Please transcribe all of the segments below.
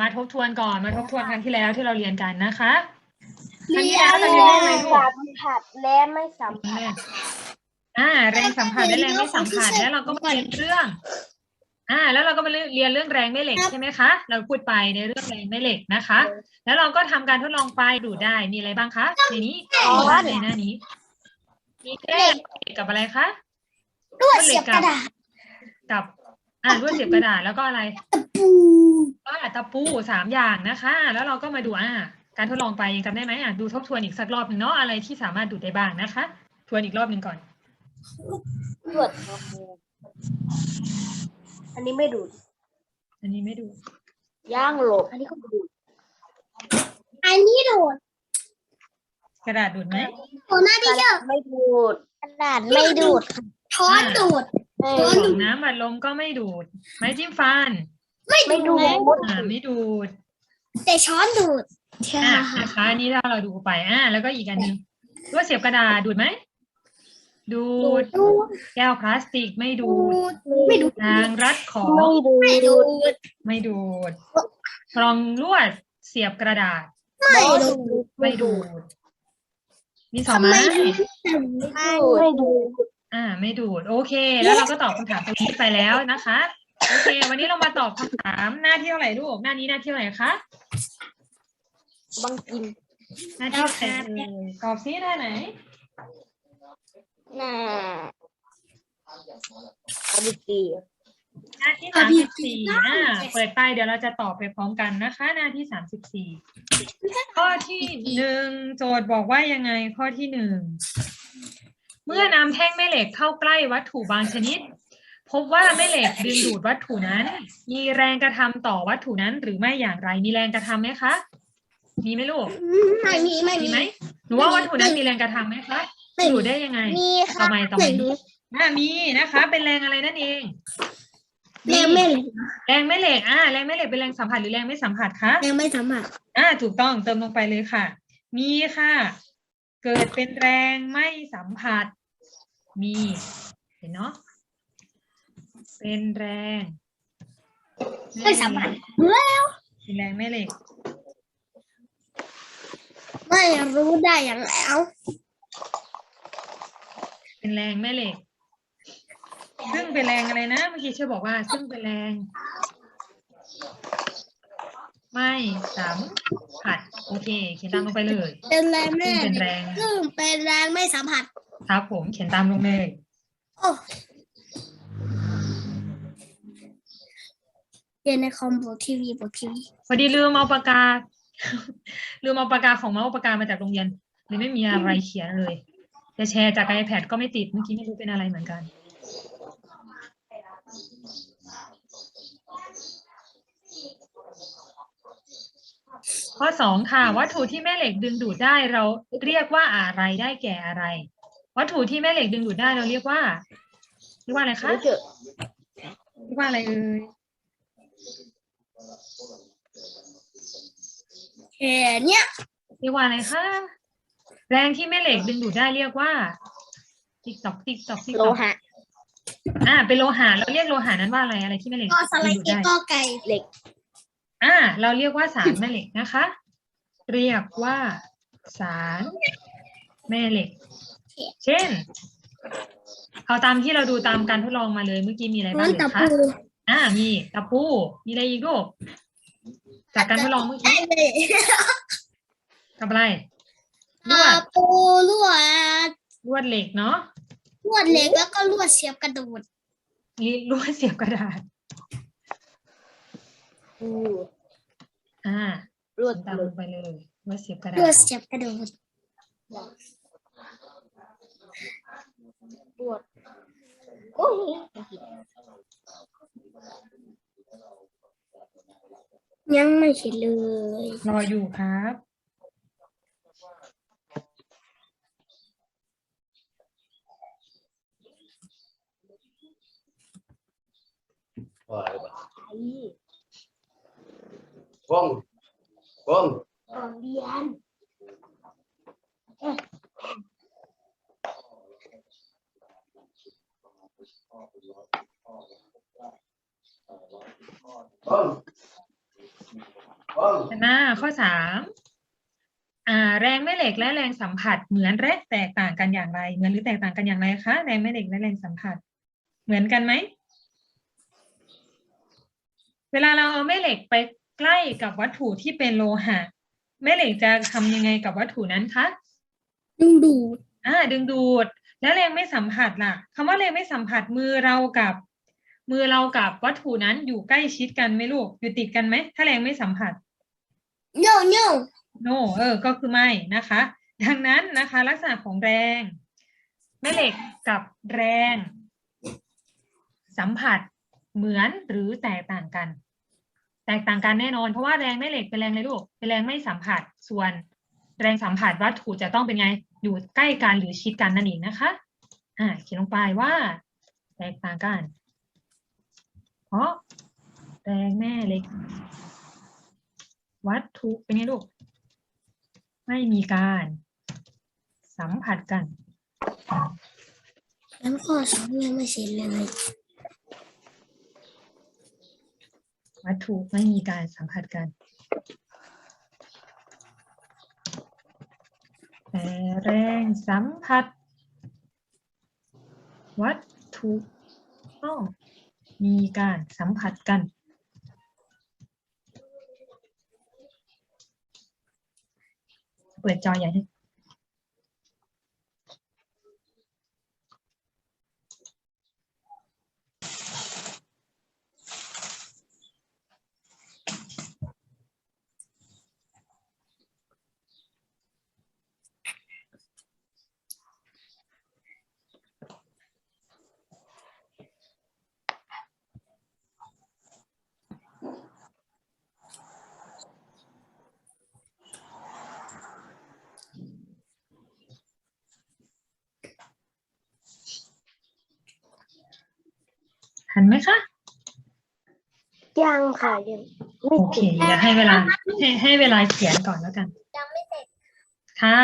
มาทบทวนก่อนมาทบทวนครั้งที่แล้วที่เราเรียนกันนะคะครั้งเรีที่ยแล้วนเราเรียนเรื่องอะไรลูก สัมผัสและไม่สัมผัส อ่า แรงสัมผัสและแรงไม่สัมผัสแล้วเราก็มาเรียนเรื่อง อ่า แล้วเราก็มาเรียนเรื่องแรงแม่เหล็กใช่ไหมคะ เราพูดไปในเรื่องแรงแม่เหล็กนะคะ แล้วเราก็ทำการทดลองไปดูดได้มีอะไรบ้างคะในนี้มีบ้างในหน้านี้ มีแก้กับอะไรคะ ด้วยเสียบกระดาษ กับ อ่าลวดเสียบกระดาษแล้วก็อะไรตะปูก็ตะปูสามอย่างนะคะ แล้วเราก็มาดูอ่าการทดลองไปยังจำได้ไหมอะดูทบทวนอีกสักรอบหนึ่งเนาะอะไรที่สามารถดูดได้บ้างนะคะ ทวนอีกรอบหนึ่งก่อนลวดอันนี้ไม่ดูด อันนี้ไม่ดูย่างหลบอันนี้ก็ดูดอันนี้ดูดกระดาษดูดไหมโซน่าที่เยอะไม่ดูดกระดาษไม่ดูดช้อนดูด กล่องน้ำอัดลมก็ไม่ดูด ไม้จิ้มฟันไม่ดูดอ่าไม่ดูดแต่ช้อนดูดอะนะคะอันนี้ถ้าเราดูไปอ่าแล้วก็อีกอันหนึงลวดเสียบกระดาษดูดไหมดูดแก้วพลาสติกไม่ดูดไม่ดูดนางรัดของไม่ดูดไม่ดูดกล่องลวดเสียบกระดาษ ไม่ดูดไม่ดูดมีสองไม้ ไม่ดูด อ่า ไม่ดูด โอเค แล้วเราก็ตอบคำถามตรงนี้ไปแล้วนะคะ โอเค วันนี้เรามาตอบคำถามหน้าที่เท่าไหร่ลูก หน้านี้หน้าที่เท่าไหร่คะ บางกินหน้าที่เท่าไหร่เอ่ยตอบซิหน้าไหนน่าอาบิตีหน้าที่สามสิบสี่อ่าเปิดไปเดี๋ยวเราจะตอบไปพร้อมกันนะคะ หน้าที่สามสิบสี่ข้อที่หนึ่งโจทย์บอกว่ายังไงข้อที่หนึ่ง เมื่อนำแท่งแม่เหล็กเข้าใกล้วัตถุบางชนิด พบว่าแม่เหล็กดึงดูดวัตถุนั้น มีแรงกระทำต่อวัตถุนั้นหรือไม่อย่างไรมีแรงกระทำไหมคะมีไหมลูกไม่มีไม่มีมีไหมหนูว่าวัตถุนั้นมีแรงกระทำไหมคะไม่ดูดได้ยังไงมีต่อค่ะไปต่อไปอ่ามีนะคะ เป็นแรงอะไรนั่นเองแม่ไม่เลยแรงแม่เหล็กอ่าแรงแม่เหล็กเป็นแรงสัมผัสหรือแรงไม่สัมผัสคะแม่ไม่สามารถอ่าถูกต้องเติมลงไปเลยค่ะ มีค่ะ เกิดเป็นแรงไม่สัมผัส มีเห็นเนาะเป็นแรงไม่สามารถเป็นแรงแม่เหล็ก ไม่รู้ได้อย่างแล้ว เป็นแรงแม่เหล็ก ซึ่งเป็นแรงอะไรนะเมื่อกี้เชื่อบอกว่า ซึ่งเป็นแรง ไม่สัมผัสโอเคเขียนตามลงไปเลย เป็นแรงแม่ซึ่งเป็นแรง ซึ่งเป็นแรงไม่สัมผัส ครับผมเขียนตามลงเลยโอ้เรียนในคอมบททีวีบททีวีพอดีลืมเอาปากกา ลืมเอาปากกาของเมาส์ปากกามาจากโรงเรียนเลยไม่มีอะไรเขียนเลยจะแชร์จาก iPad ก็ไม่ติดเมื่อกี้ไม่รู้เป็นอะไรเหมือนกัน ข้อสองค่ะ วัตถุที่แม่เหล็กดึงดูดได้เราเรียกว่าอะไรได้แก่อะไร วัตถุที่แม่เหล็กดึงดูดได้เราเรียกว่าเรียกว่าอะไรคะรู้เถอะเรียกว่าอะไรเอ่ยแค่เนี้ยเรียกว่าอะไรคะแรงที่แม่เหล็กดึงดูดได้เรียกว่า ติ๊กตอกติ๊กตอกติ๊กโลตอกหะอ่าเป็นโลหะเราเรียกโลหะนั้นว่าอะไรอะไรที่แม่เหล็กก็สไลดึงด์ดูดเอ็กได้ก็ไก่เหล็ก อ่า เราเรียกว่าสารแม่เหล็กนะคะ เรียกว่าสารแม่เหล็ก เช่น เอาตามที่เราดูตามการทดลองมาเลยเมื่อกี้มีอะไรบ้างน้ำเลยตะคะปูอ่า มีตะปู มีอะไรอีกลูกจากการทดลองเมื่อได้กี้เลยกับอะไรลวตะดปูลวดลวดเหล็กเนาะลวดเหล็กแล้วก็ลวดเสียบกระดูดมีลวดเสียบกระดาษอ่าลวดตามลงไปเลยลวดเสียบกระลดาวดษเสียบกระดูด ลวดโอ้ยยังไม่เห็นเลยรออยู่ครับว่าอะไรบ้างกล้องกล้อง ก่อนเรียน กล้อง vâng หน้าข้อสามอ่า แรงแม่เหล็กและแรงสัมผัสเหมือนและแตกต่างกันอย่างไร เหมือนหรือแตกต่างกันอย่างไรคะแรงแม่เหล็กและแรงสัมผัส เหมือนกันไหมเวลาเราเอาแม่เหล็กไปใกล้กับวัตถุที่เป็นโลหะแม่เหล็กจะทำยังไงกับวัตถุนั้นคะดึงดูดอ่าดึงดูด แล้วแรงไม่สัมผัสล่ะคำว่าแรงไม่สัมผัสมือเรากับ มือเรากับวัตถุนั้นอยู่ใกล้ชิดกันไหมลูกอยู่ติดกันไหมถ้าแรงไม่สัมผัสโน โนโนเออ ก็คือไม่นะคะ ดังนั้นนะคะ ลักษณะของแรงแม่เหล็กกับแรง สัมผัสเหมือนหรือแตกต่างกัน แตกต่างกันแน่นอน เพราะว่าแรงแม่เหล็กเป็นแรงอะไรลูกเป็นแรงไม่สัมผัสส่วน แรงสัมผัสวัตถุจะต้องเป็นไง อยู่ใกล้กันหรือชิดกันนั่นเองนะคะ อ่าเขียนลงไปว่า แตกต่างกัน เพราะแรงแม่เหล็ก วัตถุเป็นไงลูก ไม่มีการสัมผัสกัน แล้วข้อสองยังไม่เสร็จเลย วัตถุไม่มีการสัมผัสกัน แต่แรงสัมผัส วัตถุต้องมีการสัมผัสกัน เปิด ทันไหมคะ ยังค่ะยังไม่โอเคเดี๋ยวให้เวลาให้ให้เวลาเขียนก่อนแล้วกัน ยังไม่เสร็จค่ะ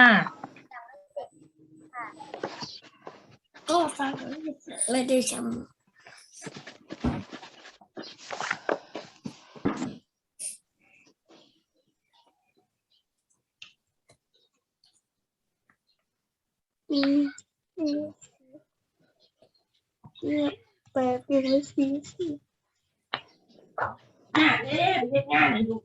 ก็ฟังไม่ได้จำมีมี เนี่ยแปดเป็นร้อยสี่สิบอ่าเนี่ยเรียกง่ายนะลู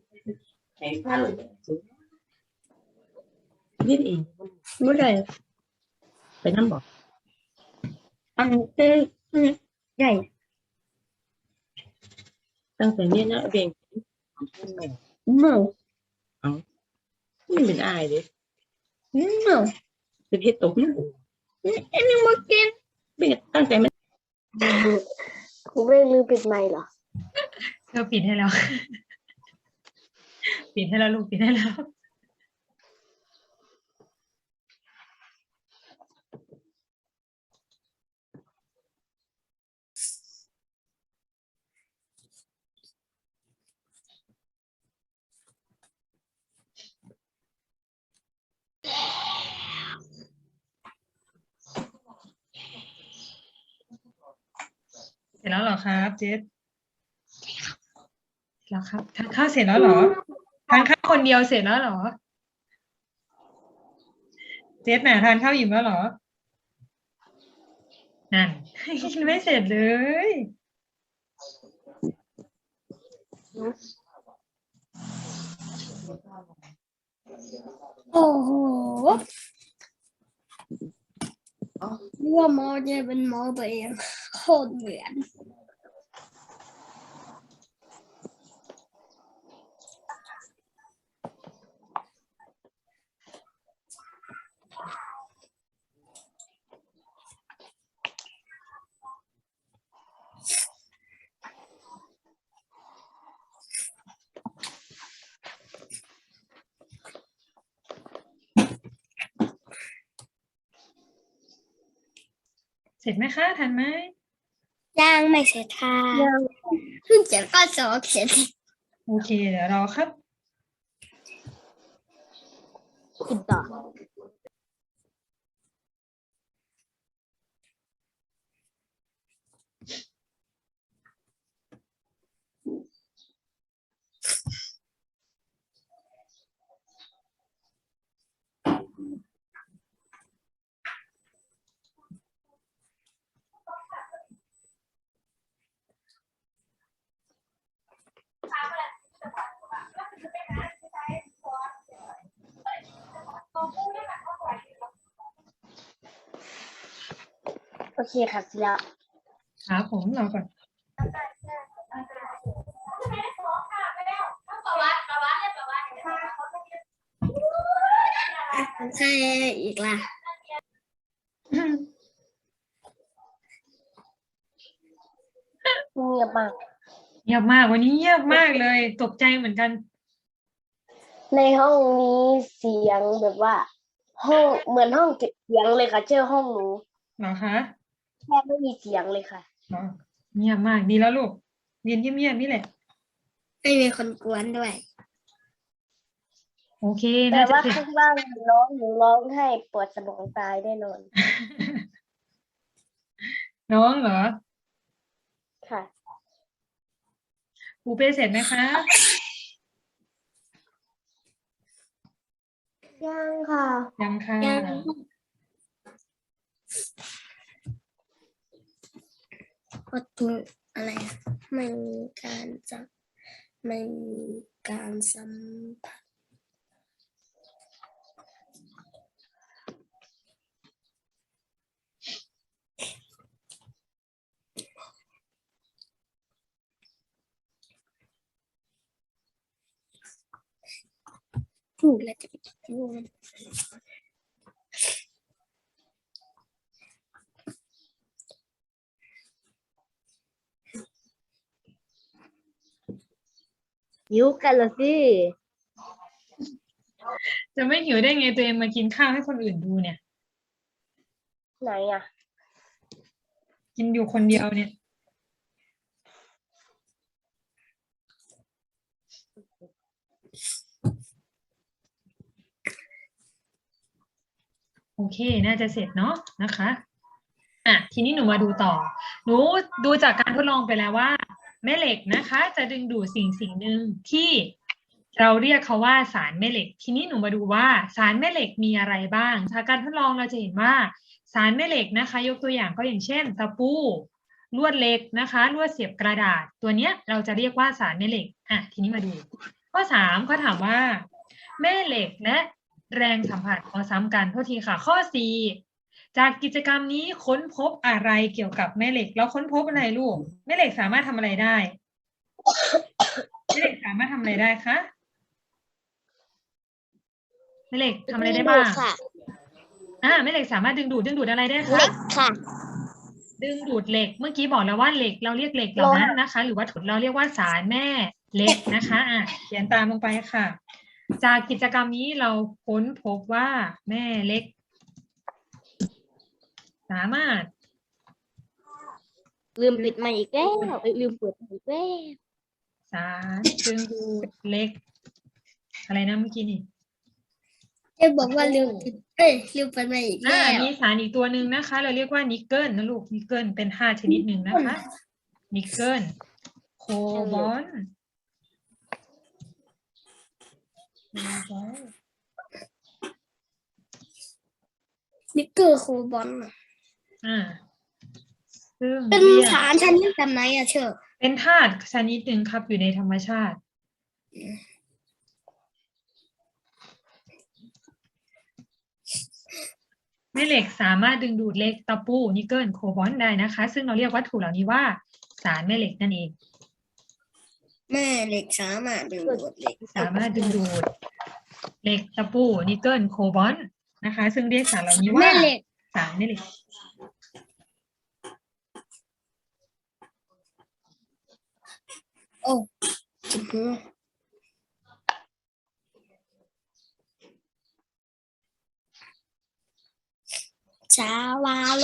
กใช้ผ้าเลยยืดเองเมื่อไหร่ไปนั่งบอกอันเต้ใหญ่ตั้งแต่เนี้ยนะเบงของพ่อแม่หมูนี่เป็นอายเลยหมูเป็นเฮ็ดตกนี่อันนี้มากินเบงตั้งแต่ไม่คุณไม่ลืมปิดไมค์เหรอ เธอปิดให้แล้ว ปิดให้แล้วลูกปิดให้แล้ว ร็จแล้วเหรอครับเจสแล้วครับทานข้าวเสร็จแล้วเหรอทานข้าวคนเดียวเสร็จแล้วเหรอ เจสน่ะทานข้าวอิ่มแล้วเหรอ นั่นกินไม่เสร็จเลยโอ้โห นึกว่าหมอจะเป็นหมอตัวเองโคตรเหมือน ร็จไหมคะทันไหมยังไม่เสร็จค่ะยังเพิ่งจะก็สอบเสร็จโอเคเดี๋ยวรอครับติดต่อ โอเคค่ะเสร็จแล้วครับผมเราก่อนใช่อีกล่ะ เงียบมาก เงียบมากวันนี้เงียบมากเลย ตกใจเหมือนกัน ในห้องนี้เสียงแบบว่า ห้องเหมือนห้องเก็บเสียงเลยค่ะเจอห้องหนูเหรอคะ แค่ไม่มีเสียงเลยค่ะเหรอเงียบมากดีแล้วลูกเรียนเงียบๆนี่แหละ ไม่มีคนกวนด้วย โอเคแต่น่าจะว่าเสร็จข้างล่างหนูร้องหนูร้องให้ปวดสมองตายแน่นอนน้องเหรอค่ะครูเป้เสร็จไหมคะ ยังค่ะ ยังค่ะ กดตุอะไรอะไม่มีการจับไม่มีการสัมผัสพูดแล้วจะไปพูด หิวกันละสิ จะไม่หิวได้ไงตัวเองมากินข้าวให้คนอื่นดูเนี่ย ไหนอะ กินอยู่คนเดียวเนี่ย โอเค น่าจะเสร็จเนาะนะคะ อะ ทีนี้หนูมาดูต่อ หนูดูจากการทดลองไปแล้วว่า แม่เหล็กนะคะ จะดึงดูดสิ่งสิ่งหนึ่งที่เราเรียกเขาว่าสารแม่เหล็ก ทีนี้หนูมาดูว่าสารแม่เหล็กมีอะไรบ้าง จากการทดลองเราจะเห็นว่าสารแม่เหล็กนะคะ ยกตัวอย่างก็อย่างเช่น ตะปูลวดเหล็กนะคะลวดเสียบกระดาษ ตัวเนี้ยเราจะเรียกว่าสารแม่เหล็กอะทีนี้มาดู ข้อสามเขาถามว่า แม่เหล็กและแรงสัมผัสขอซ้ำกันโทษทีค่ะ ข้อสี่ จากกิจกรรมนี้ค้นพบอะไรเกี่ยวกับแม่เหล็ก แล้วค้นพบอะไรลูก แม่เหล็กสามารถทำอะไรได้ แม่เหล็กสามารถทำอะไรได้คะ แม่เหล็กทำอะไรได้บ้างค่ะอ่าแม่เหล็กสามารถดึงดูดดึงดูดอะไรได้เหคะล็กค่ะ ดึงดูดเหล็ก เมื่อกี้บอกแล้วว่าเหล็กเราเรียกเหล็กเหล่านั้นนะคะ หรือวัตถุเราเรียกว่าสารแม่เหล็กนะคะ อะเขียนตามลงไปค่ะ จากกิจกรรมนี้เราค้นพบว่าแม่เหล็ก สามารถ ลืมปิดไมค์อีกแล้วเอ้ยลืมเปิดไมค์อีกแล้วสารดึงดูดเหล็ก อะไรนะเมื่อกี้นี่เจ๊บอกว่าลืมปิดเอ้ยลืมเปิดไมค์อีกอ่าแล้วมีสารอีกตัวหนึ่งนะคะ เราเรียกว่านิกเกิลนะลูกนิกเกิลเป็นธาตุชนิดหนึ่งนะคะนิกเกิลโคบอลต์โคบอลต์ นิกเกอร์โคบอลน่ะ อ่าซึ่งเป็นเรียกสารชนิดแบบไหนอะเชอเป็นธาตุชนิดหนึ่งครับอยู่ในธรรมชาติ แม่เหล็กสามารถดึงดูดเหล็กตะปูนิกเกิลโคบอลต์ได้นะคะ ซึ่งเราเรียกวัตถุเหล่านี้ว่า สารแม่เหล็กนั่นเอง แม่เหล็กสามารถดึงดูดเหล็กสามารถดึงดูดเหล็กตะปูนิกเกิลโคบอลต์นะคะ ซึ่งเรียกสารเหล่านี้ว่าแม่เหล็ก สารแม่เหล็ก โอ้จิบหัวเช้าวาร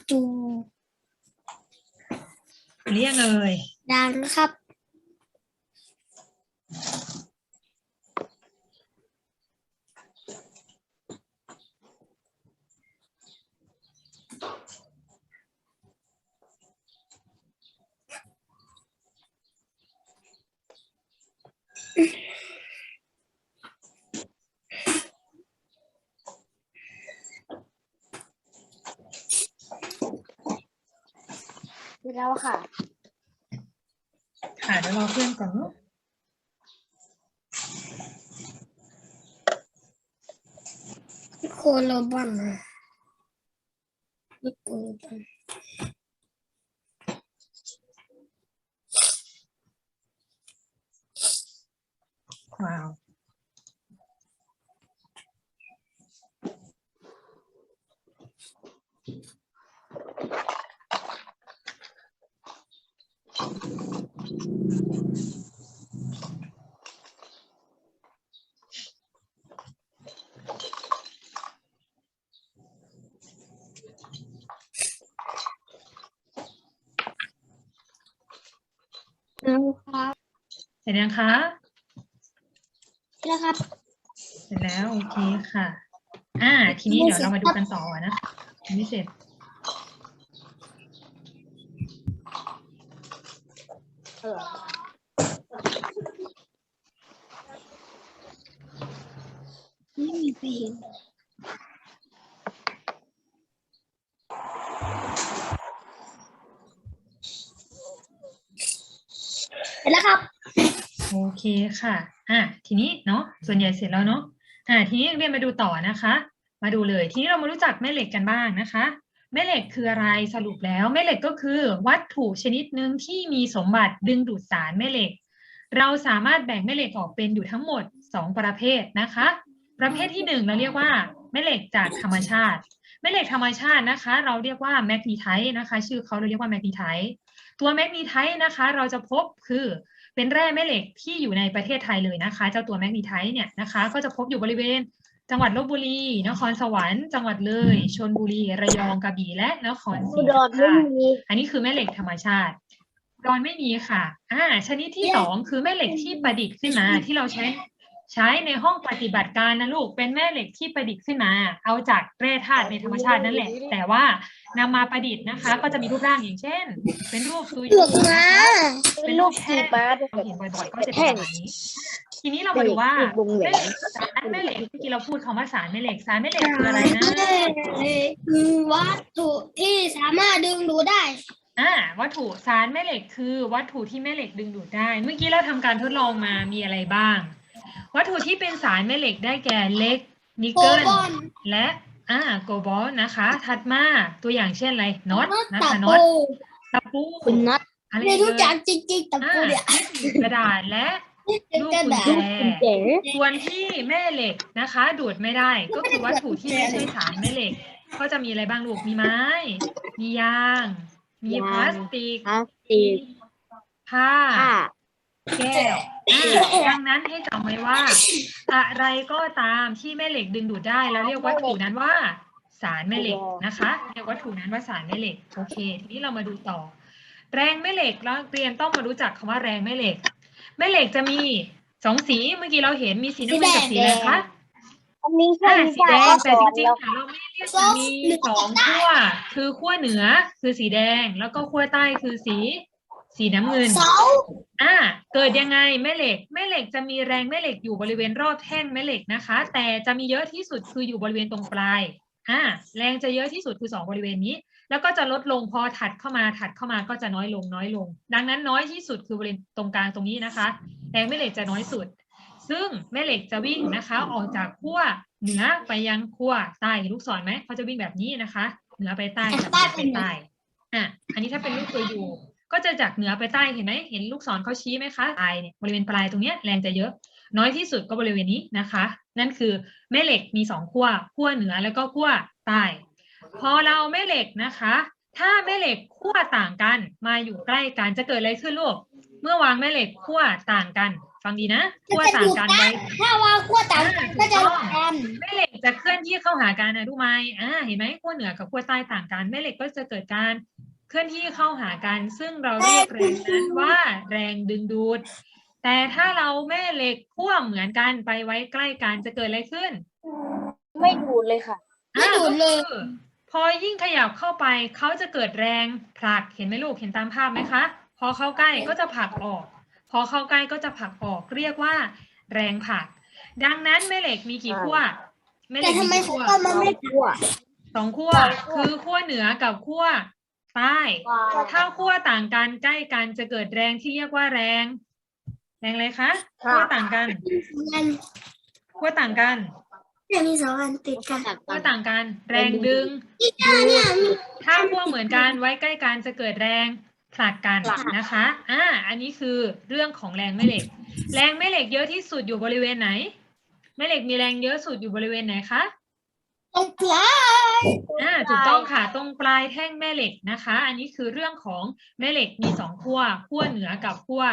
จูหรือยังเอ่ยดังครับ แล้วค่ะ ค่ะเดี๋ยวรอเพื่อนก่อนเนอะโคโลบอนนะนี่โคโลบอน ว้าว นะครับเสร็จยังคะแล้วครับ เสร็จแล้วโอเคค่ะ อ่า ทีนี้เดี๋ยวเรามาดูกันต่อนะคะยังไม่เสร็จไม่มีเพลงเสร็ เคค่ะ อะทีนี้เนาะส่วนใหญ่เสร็จแล้วเนาะอะทีนี้เรียนมาดูต่อนะคะ มาดูเลย ทีนี้เรามารู้จักแม่เหล็กกันบ้างนะคะ แม่เหล็กคืออะไรสรุปแล้วแม่เหล็กก็คือ วัตถุชนิดหนึ่งที่มีสมบัติดึงดูดสารแม่เหล็ก เราสามารถแบ่งแม่เหล็กออกเป็นอยู่ทั้งหมด 2 ประเภทนะคะ ประเภทที่หนึ่งเราเรียกว่าแม่เหล็กจากธรรมชาติแม่เหล็กธรรมชาตินะคะ เราเรียกว่าแมกนีไทต์นะคะ ชื่อเขาเราเรียกว่าแมกนีไทต์ตัวแมกนีไทต์นะคะ เราจะพบคือ เป็นแร่แม่เหล็กที่อยู่ในประเทศไทยเลยนะคะ เจ้าตัวแมกนีไทต์เนี่ยนะคะ ก็จะพบอยู่บริเวณ จังหวัดลบบุรี นครสวรรค์ จังหวัดเลยชลบุรี ระยอง กระบี่ และนครศรีธรรมราชอันนี้คือแม่เหล็กธรรมชาติดอนไม่มีค่ะ อ่า ชนิดที่สองคือแม่เหล็กที่ประดิษฐ์ขึ้นมาที่เราใช้ ใช้ในห้องปฏิบัติการนะลูกเป็นแม่เหล็กที่ประดิษฐ์ขึ้นมา เอาจากแร่ธาตุในธรรมชาตินั่นแหละ แต่ว่านำมาประดิษฐ์นะคะ ก็จะมีรูปร่างอย่างเช่น เป็นรูปตุยเลือกมาเป็นรูปขีบมาเราเห็นบ่อยๆก็จะเป็นแบบนี้ทีนี้เรามาดูว่าแม่เหล็กสารแม่เหล็กเมื่อกี้เราพูดคำว่าสารแม่เหล็กสารแม่เหล็กคืออะไรนะคือวัตถุที่สามารถดึงดูดได้อ่าวัตถุสารแม่เหล็กคือ วัตถุที่แม่เหล็กดึงดูดได้ เมื่อกี้เราทำการทดลองมามีอะไรบ้าง วัตถุที่เป็นสารแม่เหล็กได้แก่เหล็ก นิกโกเกิลบอนและอ่าโกบอลนะคะ ถัดมาตัวอย่างเช่นอะไรน็อตนะตะคะน็อปูตตะปูคุณน็อตอะไรในทุกอเลย่ายงจริงๆตะปูเนี่ยกระดาษและเป็นลูกกระกุญดาษแจส่วนที่แม่เหล็กนะคะ ดูดไม่ได้ ก็คือวัตถุที่ไม่ใช่สารแม่เหล็ก ก็จะมีอะไรบ้างลูกมีไม้ มียาง มีพลาสติกพลาสติกผ้าผ้า แก้วอ่าดังนั้นให้จำไว้ว่า อะไรก็ตามที่แม่เหล็กดึงดูดได้แล้วเรียกวัตถุนั้นว่า สารแม่เหล็กนะคะ เรียกวัตถุนั้นว่าสารแม่เหล็กโอเค ทีนี้เรามาดูต่อ แรงแม่เหล็กแล้วเรียนต้องมารู้จักคำว่าแรงแม่เหล็ก แม่เหล็กจะมีสองสีเมื่อกี้เราเห็นมีสีน้ำเงินกับสีอะไรคะอันนี้แค่อ่าวิสีชาแดงก็สแต่อจนริงแล้วๆค่ะเราไม่ได้เรียกมีสองขั้วคือขั้วเหนือคือสีแดง แล้วก็ขั้วใต้คือสี สีน้ำเงินเสาอ่า เกิดยังไงแม่เหล็ก แม่เหล็กจะมีแรงแม่เหล็กอยู่บริเวณรอบแท่งแม่เหล็กนะคะ แต่จะมีเยอะที่สุดคืออยู่บริเวณตรงปลาย อ่า แรงจะเยอะที่สุดคือสองบริเวณนี้ แล้วก็จะลดลงพอถัดเข้ามาถัดเข้ามาก็จะน้อยลงน้อยลง ดังนั้นน้อยที่สุดคือบริเวณตรงกลางตรงนี้นะคะ แรงแม่เหล็กจะน้อยสุด ซึ่งแม่เหล็กจะวิ่งนะคะ ออกจากขั้วเหนือไปยังขั้วใต้เห็นลูกศรไหมเขาจะวิ่งแบบนี้นะคะ เหนือไปใต้จากเหนือไปใต้ อะ อันนี้ถ้าเป็นลูกตัวอยู่ ก็จะจากเหนือไปใต้เห็นไหมเห็นลูกศรเขาชี้ไหมคะปลายเนี่ยบริเวณปลายตรงเนี้ยแรงจะเยอะ น้อยที่สุดก็บริเวณนี้นะคะ นั่นคือแม่เหล็กมีสองขั้วขั้วเหนือแล้วก็ขั้วใต้พอเราแม่เหล็กนะคะ ถ้าแม่เหล็กขั้วต่างกันมาอยู่ใกล้กันจะเกิดอะไรขึ้นลูกเมื่อวางแม่เหล็กขั้วต่างกัน ฟังดีนะขั้วต่างกันไว้ถ้าว่าขั้วต่างกันก็จะหลอกกันแม่เหล็กจะเคลื่อนที่เข้าหากันนะรู้ไหมอ่าเห็นไหมขั้วเหนือกับขั้วใต้ต่างกันแม่เหล็กก็จะเกิดการ เคลื่อนที่เข้าหากัน ซึ่งเราเรียกแรงนั้นว่าแรงดึงดูด แต่ถ้าเราแม่เหล็กขั้วเหมือนกันไปไว้ใกล้กันจะเกิดอะไรขึ้น ไม่ดูดเลยค่ะ ไม่ดูดเลยอ่าก็คือพอยิ่งขยับเข้าไปเขาจะเกิดแรงผลักเห็นไหมลูกเห็นตามภาพไหมคะ พอเข้าใกล้ก็จะผลักออก พอเข้าใกล้ก็จะผลักออกเรียกว่า แรงผลัก ดังนั้นแม่เหล็กมีกี่ขั้วแม่เหแต่ล็กทำไมมีเขากี่ขั้วก็มาไม่ทั่วสองขั้วคือขั้วเหนือกับขั้ว ใต้ถ้าขั้วต่างกันใกล้กันจะเกิดแรงที่เรียกว่าแรง แรงอะไรคะขั้วต่างกันงานขั้วต่างกันเนี่ยมีสองอันติดกันขั้วต่างกัน แรงดึงเนี่ยมีถ้าขั้วเหมือนกันไว้ใกล้กันจะเกิดแรงผลักกันผลักนะคะ อ่า อันนี้คือเรื่องของแรงแม่เหล็ก แรงแม่เหล็กเยอะที่สุดอยู่บริเวณไหน แม่เหล็กมีแรงเยอะสุดอยู่บริเวณไหนคะ ตรงปลาย อ่าถูกต้องค่ะ ตรงปลายแท่งแม่เหล็กนะคะ อันนี้คือเรื่องของแม่เหล็กมีสองขั้วขั้วเหนือกับขั้ว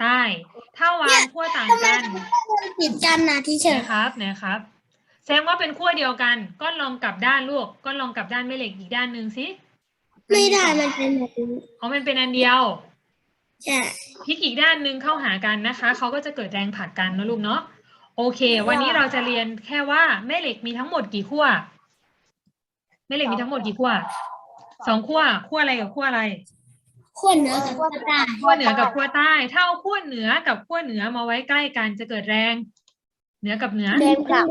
ใต้ ถ้าวางขั้วต่างกันมันติดกันนะที่เฉยนะครับนะครับแสดงว่าเป็นขั้วเดียวกันก็ลองกลับด้านลูกก็ลองกลับด้านแม่เหล็กอีกด้านหนึ่งสิไม่ได้มันเป็นแบบนี้อ๋อมันเป็นอันเดียวใช่พลิกอีกด้านหนึ่งเข้าหากันนะคะเขาก็จะเกิดแรงผลักกันนะลูกเนาะโอเค วันนี้เราจะเรียนแค่ว่าแม่เหล็กมีทั้งหมดกี่ขั้วแม่ เหล็กมีทั้งหมดกี่ขั้วสองขั้วขั้วอะไรกับขั้วอะไรขั้วเหนือกับขั้วใต้ขั้วเหนือกับขั้วใต้ ถ้าเอาขั้วเหนือกับขั้วเหนือมาไว้ใกล้กันจะเกิดแรง เหนือกับเหนือแรงผลัก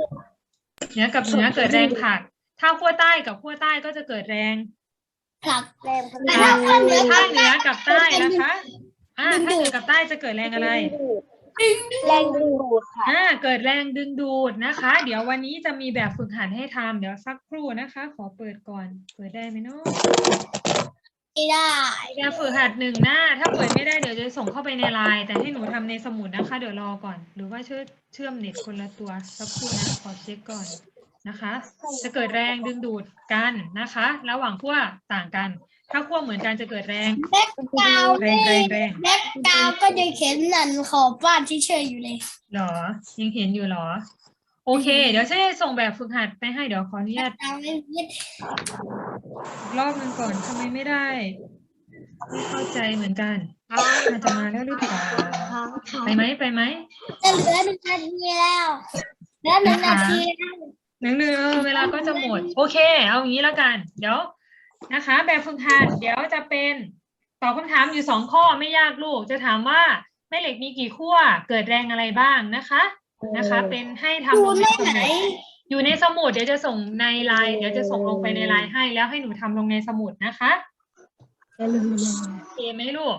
เหนือกับเหนือเกิดแรงผลัก ถ้าขั้วใต้กับขั้วใต้ก็จะเกิดแรงผลักแรงผแต่ลัถ้ากขั้วเหนือถ้ากับเหนือกับใต้นะคะ อ่าถ้าเหนือกับใต้จะเกิดแรงอะไร แรงดึงดูดค่ะ อ่าเกิดแรงดึงดูดนะคะ เดี๋ยววันนี้จะมีแบบฝึกหัดให้ทำเดี๋ยวสักครู่นะคะ ขอเปิดก่อน เปิดได้ไหมเนาะไม่ได้แบบฝึกหัดหนึ่งหน้า ถ้าเปิดไม่ได้เดี๋ยวจะส่งเข้าไปในไลน์แต่ให้หนูทำในสมุดนะคะ เดี๋ยวรอก่อน หรือว่าเชื่อเชื่อมเน็ตคนละตัวสักครู่นะขอเช็คก่อนนะคะ จะเกิดแรงดึงดูดกันนะคะ ระหว่างขั้วต่างกัน ถ้าขั้วเหมือนกันจะเกิดแรงแบ็คกราวด์แรงแรงแรงแบ็คกราวด์ก็จะเขียนนันขอบบ้านที่เฉยอยู่เลย หรอ ยังเห็นอยู่หรอ โอเค เดี๋ยวฉันจะส่งแบบฝึกหัดไปให้เดี๋ยวขออนุญาตตามไม่ยึดอีกรอบหนึงก่อนทำไมไม่ได้ ไม่เข้าใจเหมือนกันอาจจะมาแล้วหรือเปล่าไปไหมไปไหมจะเหลือหนึ่งนาทีแล้วเหลือหนึ่งนาทีแล้ว หนึ่งหนึ่งเออเวลาก็จะหมด โอเค เอาอย่างนี้แล้วกัน เดี๋ยว นะคะ แบบฝึกหัดเดี๋ยวจะเป็นตอบคำถามอยู่สองข้อไม่ยากลูก จะถามว่าแม่เหล็กมีกี่ขั้วเกิดแรงอะไรบ้างนะคะ นะคะ เป็นให้ทำดูลงในได้สไหนมุดอยู่ในสมุดเดี๋ยวจะส่งในไลน์เดี๋ยวจะส่งลงไปในไลน์ให้ แล้วให้หนูทำลงในสมุดนะคะโอเคไหมลูก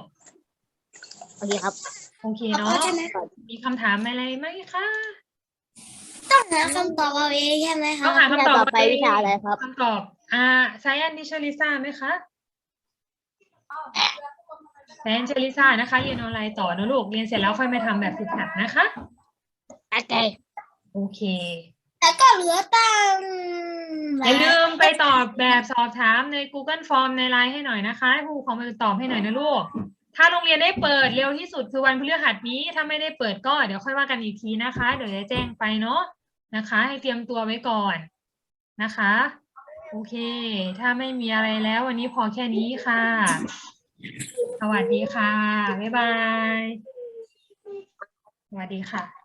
โอเคครับโอเคเอาเนาะใช่ไหมมีคำถามอะไรไหมคะต้องหาคำตอบเอาเองใช่ไหมคะต้องหาคำตอบต่อไปวิชาอะไรครับคำตอบอ่าไซแอนดิชลิซ่าไหมคะไซแอนดิชลิซ่านะคะเรียนออนไลน์ต่อนะลูก เรียนเสร็จแล้วค่อยมาทำแบบฝึกหัดนะคะ โอเค โอเคแต่ก็เหลือตั้งอย่าลืมไปตอบแบบสอบถามใน Google Form ในไลน์ให้หน่อยนะคะให้ผู้ปกครองไปตอบให้หน่อยนะลูก ถ้าโรงเรียนได้เปิดเร็วที่สุดคือวันพฤหัสนี้ ถ้าไม่ได้เปิดก็เดี๋ยวค่อยว่ากันอีกทีนะคะ เดี๋ยวจะแจ้งไปเนาะนะคะ ให้เตรียมตัวไว้ก่อนนะคะ โอเค ถ้าไม่มีอะไรแล้ว วันนี้พอแค่นี้ค่ะ สวัสดีค่ะ บ๊ายบาย สวัสดีค่ะ